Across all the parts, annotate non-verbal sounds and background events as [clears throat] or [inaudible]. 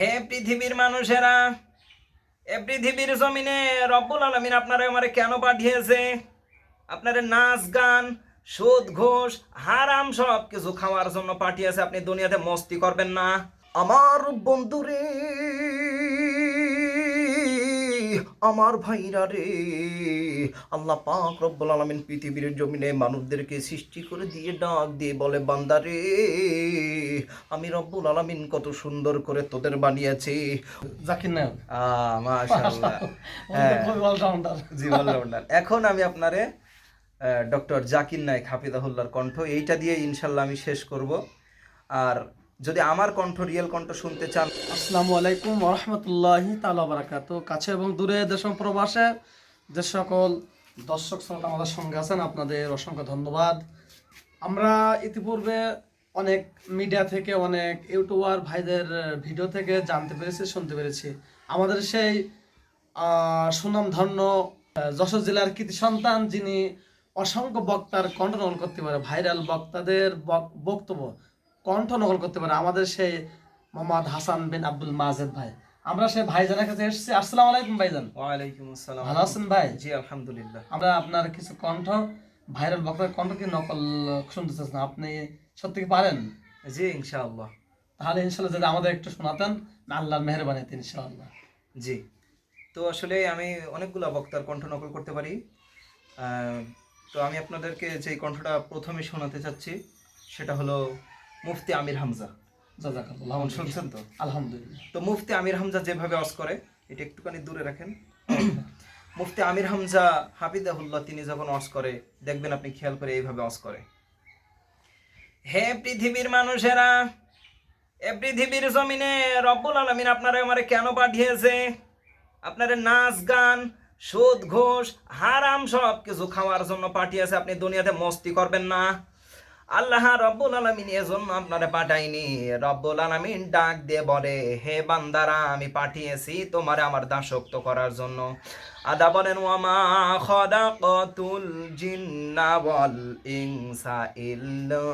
হে পৃথিবীর মানুষেরা, এ পৃথিবীর জমিনে রব্বুল আলমিন আপনারা আমার কেন পাঠিয়েছে? আপনারা নাচ, গান, সুদ, ঘোষ, হারাম সব কিছু খাওয়ার জন্য পাঠিয়েছে। আপনি দুনিয়াতে মস্তি করবেন না। আমার বন্ধুরে আমার ভাইরা রে। আল্লাহ পাক রব্বুল আলামিন পৃথিবীর জমিনে মানুষদেরকে সৃষ্টি করে দিয়ে ডাক দিয়ে বলে বান্দারে আমি রব্বুল আলামিন কত সুন্দর করে তোদের বানিয়েছি। জাকির নায়ক। [laughs] হ্যাঁ। এখন আমি আপনারে ডক্টর জাকির নায়ক হাফিজাহুল্লাহর কণ্ঠ এইটা দিয়ে ইনশাল্লাহ আমি শেষ করব। আর যদি আমার কণ্ঠ, রিয়েল কণ্ঠ শুনতে চান। আসসালামু আলাইকুম রহমতুল্লাহি তালা বারাকাত। কাছে এবং দূরে দেশ প্রবাসে যে সকল দর্শক শ্রোতা আমাদের সঙ্গে আছেন, আপনাদের অসংখ্য ধন্যবাদ। আমরা ইতিপূর্বে অনেক মিডিয়া থেকে, অনেক ইউটিউবার ভাইদের ভিডিও থেকে জানতে পেরেছি, শুনতে পেরেছি। আমাদের সেই সুনামধন্য যশোর জেলার কৃতি সন্তান যিনি অসংখ্য বক্তার নকল করতে পারে, ভাইরাল বক্তাদের বক- বক্তব্য। কণ্ঠ নকল করতে পারে। আমাদের সেই মোহাম্মদ হাসান বিন আব্দুল মাজেদ ভাই। আমরা সেই ভাইজানের কাছে এসেছি। আসসালামু আলাইকুম ভাইজান। ওয়ালাইকুম আসসালাম। ভালো আছেন ভাই? জি আলহামদুলিল্লাহ। আমরা আপনার কিছু কণ্ঠ ভাইরাল বক্তার কণ্ঠ কি নকল শুনতে চাচ্ছেন? আপনি সত্যি পারেন? জি ইনশাআল্লাহ। তাহলে ইনশাল্লাহ যদি আমাদের একটু শোনাতেন আল্লাহর মেহরবানিতে ইনশাআল্লাহ। জি। তো আসলে আমি অনেকগুলো বক্তার কণ্ঠ নকল করতে পারি। তো আমি আপনাদেরকে যে কণ্ঠটা প্রথমে শোনাতে চাচ্ছি সেটা হলো মুফতি আমির হামজা। জাজাকাল্লাহ। শুনছেন তো? আলহামদুলিল্লাহ। তো মুফতি আমির হামজা যেভাবে অস করে এটা একটুখানি দূরে রাখেন। [coughs] মুফতি আমির হামজা হাফিজাহুল্লাহ তিনি যখন অস করে দেখবেন আপনি খেয়াল করে এইভাবে অস করে। হে পৃথিবীর মানুষেরা এ পৃথিবীর জমিনে রব্বুল আলমিন আপনারা আমারে কেন পাঠিয়েছে? আপনারা নাচ গান সুদ ঘোষ হারাম সব কিছু খাওয়ার জন্য পাঠিয়েছে। আপনি দুনিয়াতে মস্তি করবেন না। আল্লাহ রব্বুল আলমিন এজন্য আপনারে পাঠাইনি। রব্বুল আলমিন ডাক দিয়ে বলে, হে বান্দারা, আমি পাঠিয়েছি তোমারে আমার দাসত্ব করার জন্য। আদা বলেন, ওয়ামা খদাকাতুল জিন্না ওয়াল ইনসা ইল্লা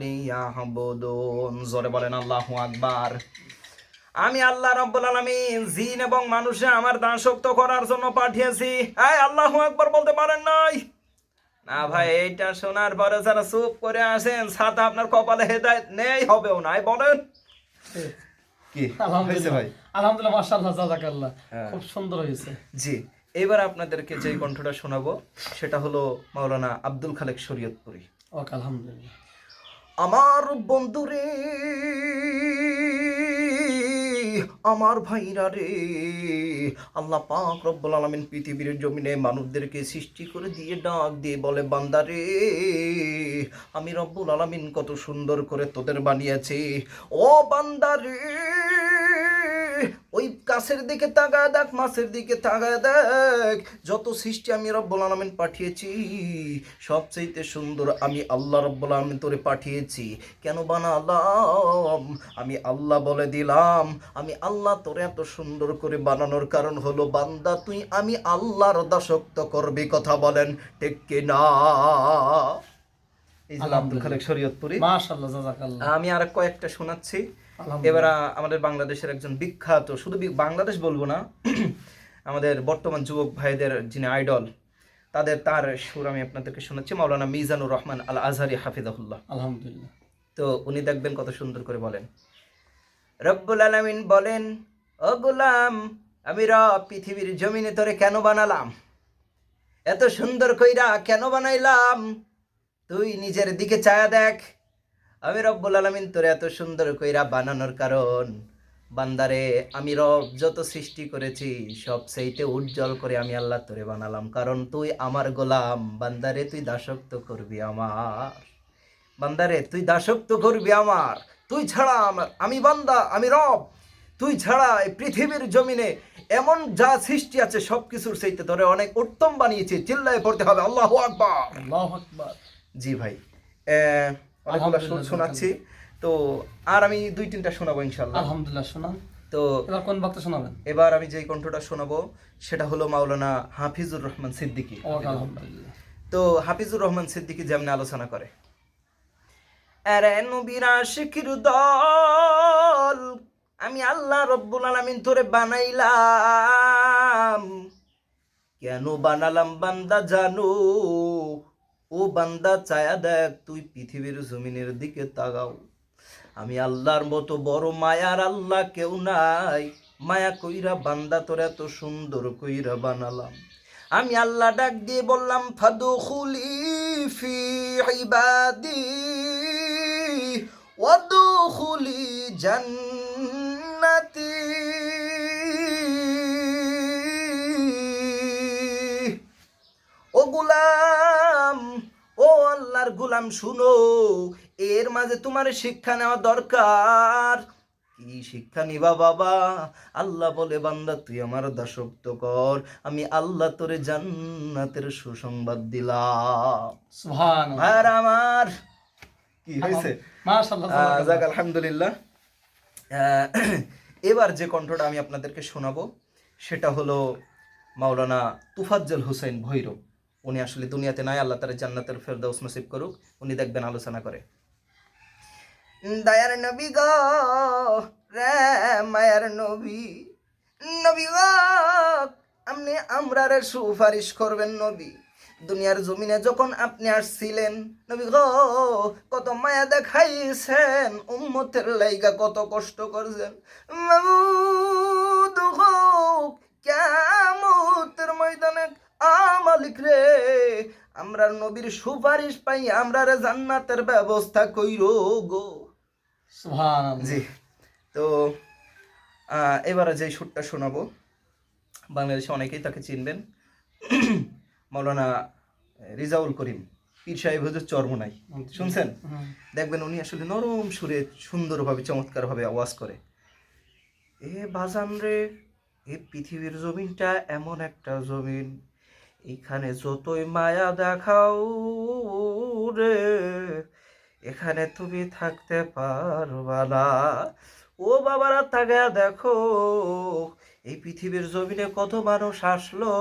লিয়াহবুদুন। জোরে বলেন, আল্লাহু আকবার। আমি আল্লাহ রব্বুল আলামিন জিন এবং মানুষে আমার দাসত্ব করার জন্য পাঠিয়েছি। এই আল্লাহু আকবার বলতে পারেন নাই। না ভাই এইটা শোনার পরে যারা চুপ করে আসেন ছাতা আপনার কপালে হেদায়ত নেই হবেও নাই বলেন। কি? হয়েছে ভাই? আলহামদুলিল্লাহ মাশাআল্লাহ জাজাকাল্লাহ। হ্যাঁ। খুব সুন্দর হয়েছে। জি এবার আপনাদেরকে যে কণ্ঠটা শোনাবো সেটা হলো মাওলানা আব্দুল খালেক শরীয়তপুরি। ওকে আলহামদুলিল্লাহ। আমার বন্ধুরে আমার ভাইরা রে। আল্লাহ পাক রব্বুল আলমিন পৃথিবীর জমিনে মানুষদেরকে সৃষ্টি করে দিয়ে ডাক দিয়ে বলে, বান্দা রে, আমি রব্বুল আলমিন কত সুন্দর করে তোদের বানিয়েছি। ও বান্দারে ওই গাছের দিকে তাকায় দেখ মাছের দিকে তাকায় দেখ। যত সৃষ্টি আমি রব্বুল আলামিন পাঠিয়েছি সবচেয়ে সুন্দর আমি আল্লাহ রব্বুল আলামিন তোরে পাঠিয়েছি। কেন বানালাম? আমি আল্লাহ বলে দিলাম। আমি আল্লাহ তোরে এত সুন্দর করে বানানোর কারণ হলো বান্দা তুই আমি আল্লাহর দাসক্ত করবি কথা বলেন ঠিক না আমি আর কয়েকটা শোনাচ্ছি। এবার আমাদের বাংলাদেশের একজন বিখ্যাত শুধু বাংলাদেশ বলব না [clears throat] আমাদের বর্তমান যুবক ভাইদের যিনি আইডল তাদের তার সুর আমি আপনাদেরকে শোনাচ্ছি মাওলানা মিজানুর রহমান আল আজহারি হাফিজাহুল্লাহ। আলহামদুলিল্লাহ। তো উনি দেখবেন কত সুন্দর করে বলেন রব্বুল আলামিন বলেন ও গোলাম আমি রব পৃথিবীর জমিনে তোরে কেন বানালাম? এত সুন্দর কইরা কেন বানাইলাম? তুই নিজের দিকে চায়া দেখ আমি রব্বুল আলামিন তোরে এত সুন্দর কইরা বানানোর কারণ বান্দারে আমি রব যত সৃষ্টি করেছি সব সেইতে উজ্জ্বল করে আমি আল্লাহ তোরে বানালাম। কারণ তুই আমার গোলাম বান্দারে তুই দাসত্ব করবি আমার। বান্দারে তুই দাসত্ব করবি আমার। তুই ছাড়া আমার আমি বান্দা আমি রব। তুই ছাড়া এই পৃথিবীর জমিনে এমন যা সৃষ্টি আছে সব কিছুর সেইতে ধরে অনেক উত্তম বানিয়েছি চিল্লায় পড়তে হবে। আল্লাহ আকবার। আল্লাহু আকবার। জি ভাই অনেকগুলো শোনাচ্ছি। তো আর আমি দুই তিনটা শোনাবো ইনশাল্লাহ আলহামদুলিল্লাহ শোনান। তো এবার কোন বক্তা শোনাবেন? এবার আমি যেই কণ্ঠটা শোনাবো সেটা হলো মাওলানা হাফিজুর রহমান সিদ্দিকী। তো হাফিজুর রহমান সিদ্দিকী যেমন আলোচনা করে। আরে নবীর আশিকির দল আমি আল্লাহ রব্বুল আলামিন তোরে বানাইলাম। কেন বানালাম বান্দা জানো ও বান্দা চায়া দেখ, তুই পৃথিবীর জমিনের দিকে তাগাও আমি আল্লাহর মতো বড় মায়ার আল্লাহ কেউ নাই। মায়া কইরা বান্দা তোর এত সুন্দর কইরা বানালাম। আমি আল্লাহ ডাক দিয়ে বললাম ফাদু খুলি ফি ইবাদি ওয়াদু খুলি জান্নাতি। গুলাম শুনো এর মাঝে তোমার শিক্ষা নেওয়া দরকার। কি শিক্ষা নিবা বাবা? আল্লাহ বলে বান্দা তুই আমার দাসত্ব কর। আমি আল্লাহ তোরে জান্নাতের সুসংবাদ দিলাম। আমার কি হয়েছে? যাক আলহামদুলিল্লাহ। এবার যে কণ্ঠটা আমি আপনাদেরকে শোনাবো সেটা হলো মাওলানা তুফাজ্জল হুসাইন ভৈরব। উনি আসলে দুনিয়াতে নাই, আল্লাহ তার জান্নাতের ফেরদাউস নসিব করুক, উনি দেখবেন আলোচনা করে। দয়ার নবী গো, রে মায়ার নবী নবী গো, আপনি আমরারে সুপারিশ করবেন নবী। দুনিয়ার জমিনে যখন আপনি আসছিলেন, নবী গ, কত মায়া দেখাইছেন, উম্মতের লাইগা কত কষ্ট করছেন। মাবুদ গো কিয়ামতের ময়দানে আমালিক রে আমরা নবীর সুপারিশ পাই আমরা রে জান্নাতের ব্যবস্থা কইরো গো। জি তো এবারে যে সুরটা শোনাবো বাংলাদেশে অনেকেই তাকে চিনবেন। মৌলানা রিজাউল করিম পীর সাহেব হুজুর চরমোনাই। শুনছেন? দেখবেন উনি আসলে নরম সুরে সুন্দরভাবে চমৎকারভাবে আওয়াজ করে। এ বাজান রে এ পৃথিবীর জমিনটা এমন একটা জমিন এখানে যতই মায়া দেখাও রে, এখানে তুমি থাকতে পারবা না। ও বাবারা তাগা দেখো, এই পৃথিবীর জমিনে কত মানুষ আসলো?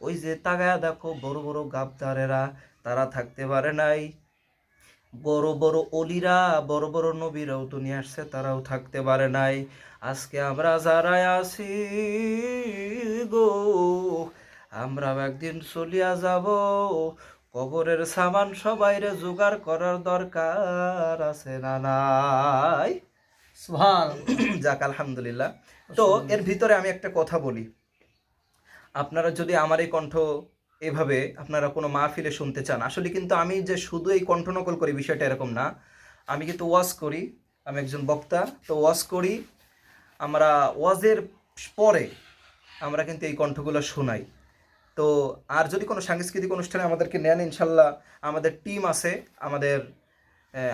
ওই যে তাগায়া দেখো, বড় বড় গাবদারেরা, তারা থাকতে পারে নাই। বড় বড় অলিরা, বড় বড় নবীরাও তো নিয়ে আসছে, তারাও থাকতে পারে নাই। আজকে আমরা যারা আছি গো আমরাও একদিন চলিয়া যাব। কবরের সামান সবাইরে জোগাড় করার দরকার আছে না নাই? যাক আলহামদুলিল্লাহ। তো এর ভিতরে আমি একটা কথা বলি। আপনারা যদি আমার এই কণ্ঠ এভাবে আপনারা কোনো মাহফিলে শুনতে চান আসলে কিন্তু আমি যে শুধু এই কণ্ঠ নকল করি বিষয়টা এরকম না। আমি কিন্তু ওয়াজ করি আমি একজন বক্তা তো ওয়াজ করি। আমরা ওয়াজের পরে আমরা কিন্তু এই কণ্ঠগুলো শোনাই। তো আর যদি কোনো সাংস্কৃতিক অনুষ্ঠানে আমাদেরকে নেন ইনশাল্লাহ আমাদের টিম আছে আমাদের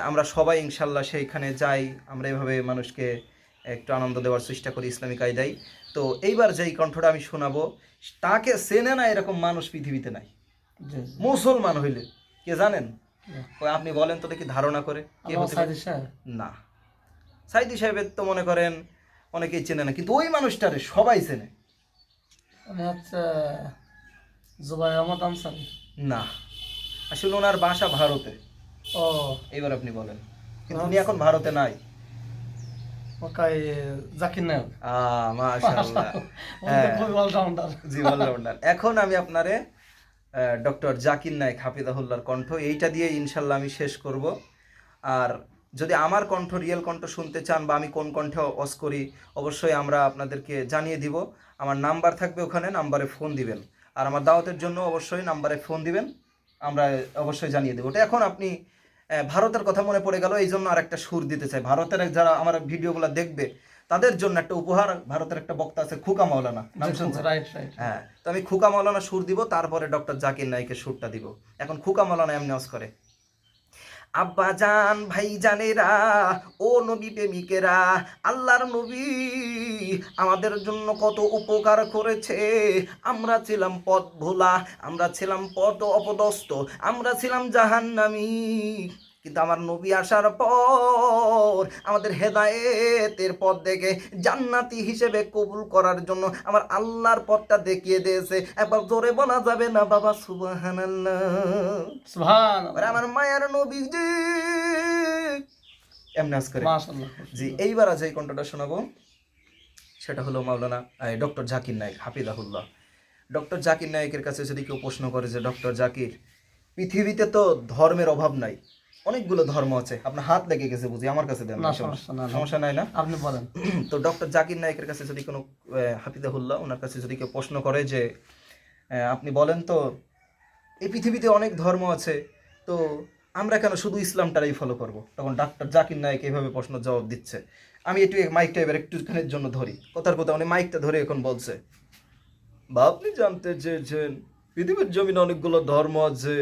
আমরা সবাই ইনশাল্লাহ সেইখানে যাই আমরা এভাবে মানুষকে একটু আনন্দ দেওয়ার চেষ্টা করি ইসলামিক কায়দায়। তো এইবার যেই কণ্ঠটা আমি শোনাবো তাকে চেনে না এরকম মানুষ পৃথিবীতে নাই। মুসলমান হইলে কে জানেন? আপনি বলেন তো দেখি ধারণা করে কে না। সাইদি সাহেবের তো মনে করেন অনেকেই চেনে না কিন্তু ওই মানুষটারে সবাই চেনে। হচ্ছে জুবাই আহমদ আনসারি। না। আসলে ওনার বাসা ভারতে। ও। এবার আপনি বলেন। কিন্তু উনি এখন ভারতে নাই। ওকাই জাকির নায়ক। আহ মাশাআল্লাহ। [laughs] উনি তো খুবই অলরাউন্ডার জি অলরাউন্ডার এখন আমি আপনারে ডক্টর জাকির নায়ক হাফিজাহুল্লাহর কণ্ঠ এইটা দিয়ে ইনশাল্লাহ আমি শেষ করব। আর যদি আমার কণ্ঠ রিয়েল কণ্ঠ শুনতে চান বা আমি কোন কণ্ঠে অস করি অবশ্যই আমরা আপনাদেরকে জানিয়ে দিব। আমার নাম্বার থাকবে ওখানে নাম্বারে ফোন দিবেন। আর আমার দাওয়াতের জন্য অবশ্যই নাম্বারে ফোন দিবেন আমরা অবশ্যই জানিয়ে দেবো। ওটা এখন আপনি ভারতের কথা মনে পড়ে গেল এই জন্য আর একটা সুর দিতে চাই। ভারতের যারা আমার ভিডিওগুলো দেখবে তাদের জন্য একটা উপহার ভারতের একটা বক্তা আছে খুকা মাওলানা নাম শুনছেন? হ্যাঁ তো আমি খুকা মাওলানা সুর দিব তারপরে ডক্টর জাকির নাইকের সুরটা দিব। এখন খুকা মাওলানা এমনি করে। আব্বা জান, ভাই জানেরা, ও নবী প্রেমিকেরা, আল্লাহর নবী আমাদের জন্য কত উপকার করেছে। আমরা ছিলাম পথ ভোলা আমরা ছিলাম পথ অপদস্থ, আমরা ছিলাম জাহান্নামী। কিন্তু আমার নবী আসার পর আমাদের হেদায়েতের পথ দেখে জান্নাতি হিসেবে কবুল করার জন্য আমার আল্লাহর পথটা দেখিয়ে দিয়েছে। একবার জোরে বলা যাবে না বাবা? সুবহান আমার মায়ের নবীজি। এমনি করে। জি এইবার আজ এই কণ্ঠটা শোনাবো। সেটা হলো মাওলানা ডক্টর জাকির নায়ক হাফিজাহুল্লাহ। ডক্টর জাকির নায়কের কাছে যদি কেউ প্রশ্ন করে যে ডক্টর জাকির পৃথিবীতে তো ধর্মের অভাব নাই অনেকগুলো ধর্ম আছে। আপনার হাত লেগে গেছে বুঝি আমার কাছে দেন সমস্যা নাই। না? আপনি বলেন। তো ডক্টর জাকির নায়কের কাছে যদি কোনো আহ, হাফিজাহুল্লাহ ওনার কাছে যদি কেউ প্রশ্ন করে যে আপনি বলেন তো এই পৃথিবীতে অনেক ধর্ম আছে তো আমরা কেন শুধু ইসলামটাই ফলো করব? তখন ডাক্তার জাকির নায়ক এইভাবে প্রশ্ন জবাব দিচ্ছে। আমি একটু মাইকটা এবার একটুখানের জন্য ধরি। কথার কথা মানে মাইকটা ধরে এখন বলছে বা আপনি জানতে চেয়েছেন পৃথিবীর জমিনে অনেকগুলো ধর্ম আছে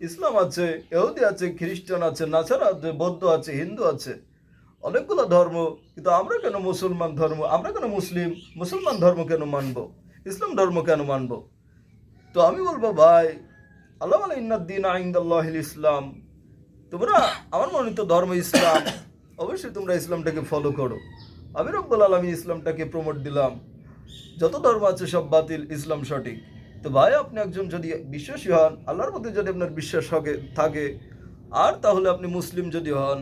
ইসলাম আছে, ইহুদি আছে, খ্রিস্টান আছে নাছারা আছে, বৌদ্ধ আছে, হিন্দু আছে। অনেকগুলো ধর্ম, কিন্তু আমরা কেন মুসলমান ধর্ম, আমরা কেন মুসলিম? মুসলমান ধর্ম কেন মানব? ইসলাম ধর্ম কেন মানব? তো আমি বলব, ভাই, আল্লাহ ইন্নাদ্দিন আইন্দাল্লাহ ইসলাম। তোমরা, আমার মনোনীত ধর্ম ইসলাম। অবশ্যই তোমরা ইসলামটাকে ফলো করো। আমি রব্বুল আলমী ইসলামটাকে প্রমোট দিলাম। যত ধর্ম আছে সব বাতিল, ইসলাম সঠিক। তো ভাই আপনি একজন যদি বিশ্বাসী হন আল্লাহর প্রতি যদি আপনার বিশ্বাস হবে থাকে আর তাহলে আপনি মুসলিম যদি হন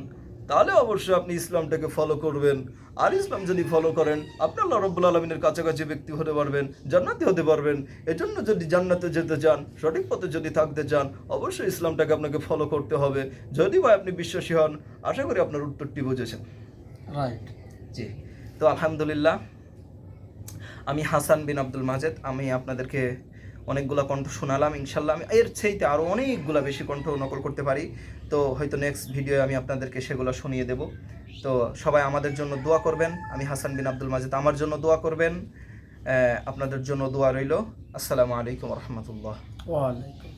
তাহলে অবশ্যই আপনি ইসলামটাকে ফলো করবেন। আর ইসলাম যদি ফলো করেন আপনি আল্লাহ রব্বুল আলমিনের কাছাকাছি ব্যক্তি হতে পারবেন জান্নাতি হতে পারবেন। এজন্য যদি জান্নাতে যেতে চান সঠিক পথে যদি থাকতে চান অবশ্যই ইসলামটাকে আপনাকে ফলো করতে হবে। যদি ভাই আপনি বিশ্বাসী হন আশা করি আপনার উত্তরটি বুঝেছেন। রাইট জি তো আলহামদুলিল্লাহ আমি হাসান বিন আব্দুল মাজেদ আমি আপনাদেরকে অনেকগুলা কণ্ঠ শোনালাম, ইনশাল্লাহ আমি এর চাইতে আরও অনেকগুলো বেশি কণ্ঠ নকল করতে পারি। তো হয়তো নেক্সট ভিডিও আমি আপনাদেরকে সেগুলো শুনিয়ে দেব। তো সবাই আমাদের জন্য দোয়া করবেন। আমি হাসান বিন আব্দুল মাজেদ, আমার জন্য দোয়া করবেন। আপনাদের জন্য দোয়া রইল। আসসালামু আলাইকুম রহমতুল্লাহ। ওয়ালাইকুম